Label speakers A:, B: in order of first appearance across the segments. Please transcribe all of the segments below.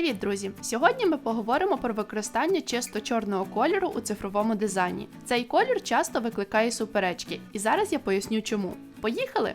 A: Привіт, друзі! Сьогодні ми поговоримо про використання чисто чорного кольору у цифровому дизайні. Цей колір часто викликає суперечки, і зараз я поясню чому. Поїхали!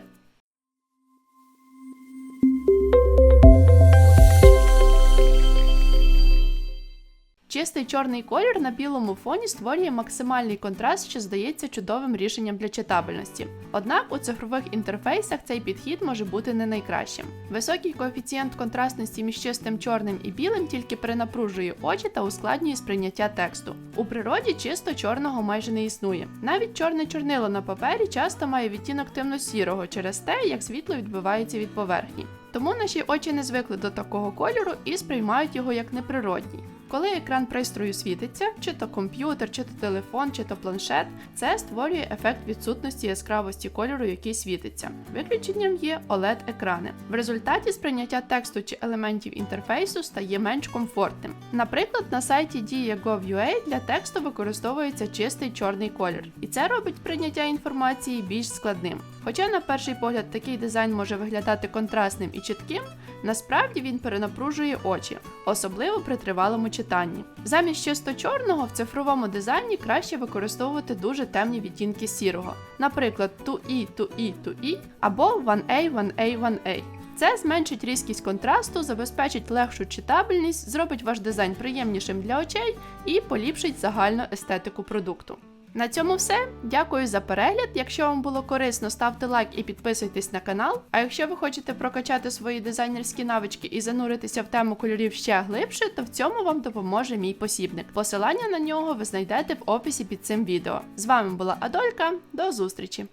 A: Чистий чорний колір на білому фоні створює максимальний контраст, що здається чудовим рішенням для читабельності. Однак у цифрових інтерфейсах цей підхід може бути не найкращим. Високий коефіцієнт контрастності між чистим чорним і білим тільки перенапружує очі та ускладнює сприйняття тексту. У природі чисто чорного майже не існує. Навіть чорне чорнило на папері часто має відтінок темно-сірого через те, як світло відбивається від поверхні. Тому наші очі не звикли до такого кольору і сприймають його як неприродній. Коли екран пристрою світиться, чи то комп'ютер, чи то телефон, чи то планшет, це створює ефект відсутності яскравості кольору, який світиться. Виключенням є oled екрани В результаті сприйняття тексту чи елементів інтерфейсу стає менш комфортним. Наприклад, на сайті Dia.gov.ua для тексту використовується чистий чорний колір, і це робить прийняття інформації більш складним. Хоча на перший погляд такий дизайн може виглядати контрастним і чітким, насправді він перенапружує очі, особливо при тривалому читанні. Замість чисто чорного в цифровому дизайні краще використовувати дуже темні відтінки сірого, наприклад, 2E, 2E, 2E або 1A, 1A, 1A. Це зменшить різкість контрасту, забезпечить легшу читабельність, зробить ваш дизайн приємнішим для очей і поліпшить загальну естетику продукту. На цьому все. Дякую за перегляд. Якщо вам було корисно, ставте лайк і підписуйтесь на канал. А якщо ви хочете прокачати свої дизайнерські навички і зануритися в тему кольорів ще глибше, то в цьому вам допоможе мій посібник. Посилання на нього ви знайдете в описі під цим відео. З вами була Адолька, до зустрічі!